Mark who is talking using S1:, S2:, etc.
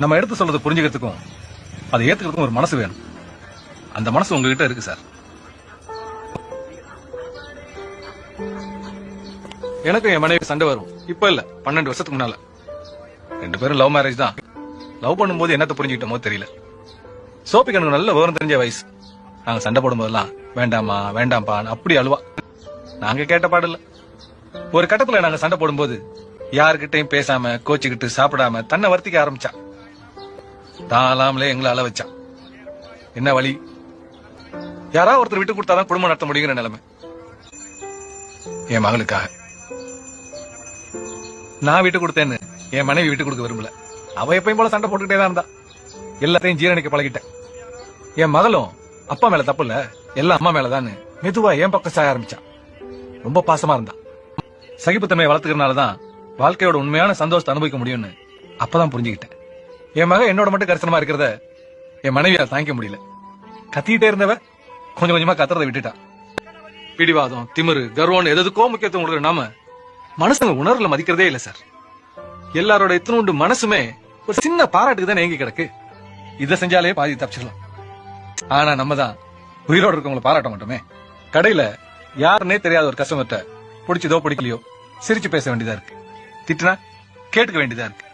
S1: நம்ம எடுத்து சொல்றது புரிஞ்சுக்கிறதுக்கும் அதை ஏத்துக்கிறதுக்கும் ஒரு மனசு வேணும். அந்த மனசு உங்ககிட்ட இருக்கு சார். எனக்கும் என் மனைவி சண்டை வரும். இப்ப இல்ல பன்னெண்டு வருஷத்துக்கு முன்னால. ரெண்டு பேரும் லவ் மேரேஜ் தான். லவ் பண்ணும்போது என்னத்த புரிஞ்சுக்கிட்டோமோ தெரியல. சோபிக்கு எனக்கு நல்ல விவரம் தெரிஞ்ச வயசு. நாங்க சண்டை போடும்போதெல்லாம் வேண்டாமா வேண்டாம்ப்பா அப்படி அழுவா. நாங்க கேட்ட பாடல ஒரு கட்டத்துல நாங்க சண்டை போடும்போது யாருக்கிட்டையும் பேசாம கோச்சிக்கிட்டு சாப்பிடாம தன்னை வருத்திக்க ஆரம்பிச்சா. தாளாமலே எங்களை அள வச்சா. என்ன வழி? யாராவது ஒருத்தர் விட்டு கொடுத்தாதான் குடும்பம் நடத்த முடியுங்கிற நிலைமை. என் மகளுக்காக. நான் விட்டு கொடுத்தேன்னு என் மனைவி விட்டு கொடுக்க விரும்பல. அவ எப்பயும் போல சண்டை போட்டுக்கிட்டே தான் இருந்தா. எல்லாத்தையும் ஜீரணிக்க பழகிட்டேன். என் மகளும் அப்பா மேல தப்பு இல்ல. எல்லாம் அம்மா மேலதான் மெதுவா என் பக்கம் சாய ஆரம்பிச்சா. ரொம்ப பாசமா இருந்தா. சகிப்புத்தன்மையை வளர்த்துக்கிறனாலதான் வாழ்க்கையோட உண்மையான சந்தோஷத்தை அனுபவிக்க முடியும்னு அப்பதான் புரிஞ்சுக்கிட்டேன். என் மகன் என்னோட மட்டும் கரிசனமா இருக்கிறத என் மனைவியால் தாங்கிக்க முடியல. கத்திக்கிட்டே இருந்தவ கொஞ்சம் கொஞ்சமா கத்துறதை விட்டுட்டா. பிடிவாதம் திமிரு கர்வம்னு எதுக்கோ முக்கியத்துவம் கொடுக்குற நாம மனசுங்க உணர்வுல மதிக்கிறதே இல்ல சார். எல்லாரோட இத்தனோண்டு மனசுமே ஒரு சின்ன பாராட்டுக்கு தான் ஏங்கி கிடக்கு. இதை செஞ்சாலே பாதி தப்பிச்சிடலாம். ஆனா நம்ம தான் உயிரோட இருக்கவங்கள பாராட்ட மாட்டோமே. கடையில யாருன்னே தெரியாத ஒரு கஸ்டமர்கிட்ட பிடிச்சதோ பிடிக்கலையோ சிரிச்சு பேச வேண்டியதா இருக்கு. திட்டுனா கேட்டுக்க வேண்டியதா இருக்கு.